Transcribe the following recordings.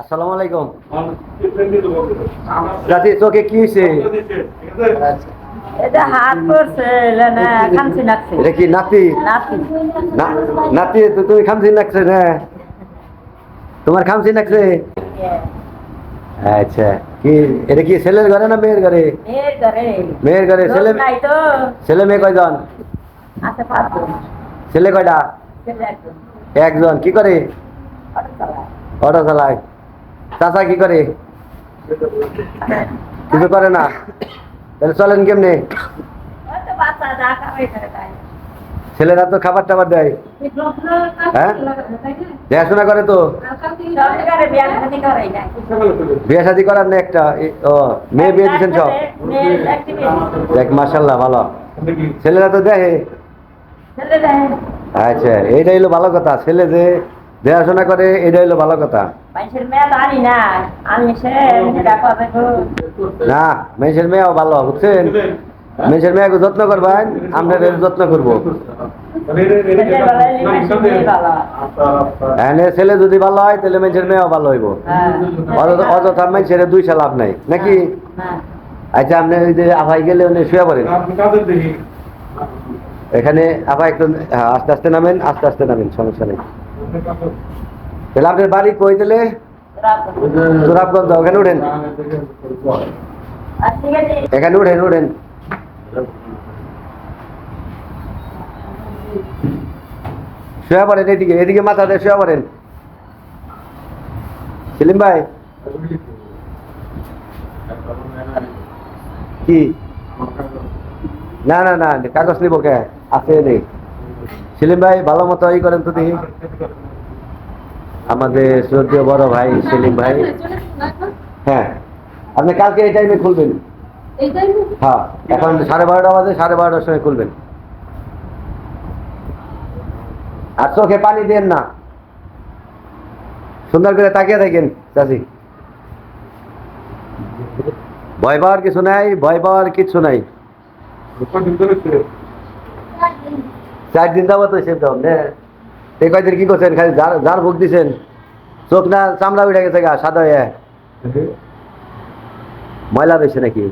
আসসালামু আলাইকুম। রাতে চোখে কি হয়েছে? এটা হাত করছে না খামছি নাকছে। এটা কি নাতি? নাতি। না নাতি তো তুমি খামছি নাকছে না? তোমার খামছি নাকছে? আচ্ছা কি এটা কি ছেলের ঘরে না মেয়ের ঘরে? মেয়ের ঘরে। ছেলে লোক নাই তো। ছেলে মেয়ে কয়জন? ছেলে কয়টা? একজন। কি করে? অটো চালায় চাচা কি করে? কিছু করে না? তাহলে চলেন কেমনে? ছেলেরা তো খাবার টাবার দেয়। হ্যাঁ? দেখাশোনা করে তো? বিয়া শাদি করার না একটা? ও মেয়ে বিয়ে দিচ্ছেন সব? দেখ মাসাল্লাহ ভালো। ছেলেরা তো দেখে। দেয় আচ্ছা এইটাই হলো ভালো কথা। ছেলে যে দেখাশোনা করে এটাই হলো ভালো কথা। না। মেয়েছের মেয়েও ভালো বুঝছেন? মেয়েছের মেয়েকে যত্ন করবেন আমরা এর যত্ন করব। ছেলে এনে ছেলে যদি ভালো হয় তাহলে মেয়েছের মেয়েও ভালো হইব। হ্যাঁ। অযথা অযথা মেয়েছের দুই সাল লাভ নাই নাকি? হ্যাঁ আচ্ছা আপনি ওই যে আভাই গেলে উনি শুয়ে পড়েন। এখানে আবার একটু হ্যাঁ, আস্তে আস্তে নামেন আস্তে আস্তে নামেন সমস্যা নেই। তাহলে আপনার বাড়ি কই তাহলে সুরাবগঞ্জ ওখানে উঠেন আর ঠিক আছে এখানে উঠেন উঠেন শুয়ে পড়েন এদিকে এদিকে মাথা দিয়ে শুয়ে পড়েন সেলিম ভাই কি না না না কাগজ নিব কে আছে নেই সেলিম ভাই ভালো মতো ই করেন তো দেখি। আমাদের শ্রদ্ধেয় বড় ভাই সেলিম ভাই। হ্যাঁ আপনি কালকে এই টাইমে খুলবেন। হ্যাঁ এখন সাড়ে বারোটা বাজে সাড়ে বারোটার সময় খুলবেন। আর চোখে পানি দেন না। সুন্দর করে তাকিয়ে থাকেন চাষি ভয় পাওয়ার কিছু নাই ভয় পাওয়ার কিছু নাই। চার দিন যাবো তো সেভ ডাউন এই কয়দিন কি করছেন খালি যার যার ভোগ দিছেন চোখ না চামড়া উঠে গেছে গা সাদা হয়ে ময়লা রয়েছে নাকি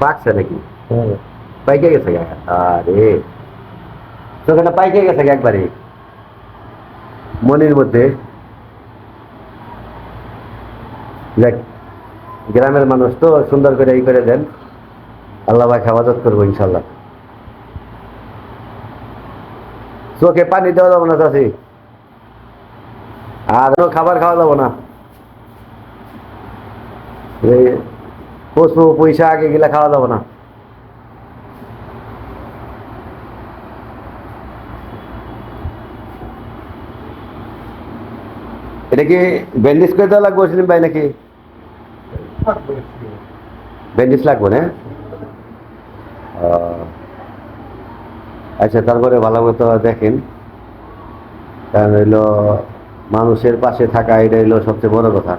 পাকছে নাকি পাইকে গেছে গা আরে চোখে না পাইকে গেছে গা একবারে মনের মধ্যে দেখ গ্রামের মানুষ তো, সুন্দর করে এই করে দেন। আল্লাহ ভাই হেফাজত করব ইনশাল্লাহ চোখে পানি দেওয়া যাব না চাষি আর খাবার খাওয়া যাব না। পশু পয়সা আগে গেলে খাওয়া যাব না। এটা কি ব্যান্ডেজ করে দেওয়া লাগবে সেলিম ভাই নাকি? ব্যান্ডেজ লাগবে না? আচ্ছা তারপরে ভালো মতো দেখেন। কারণ মানুষের পাশে থাকা এটা হইল সবচেয়ে বড় কথা।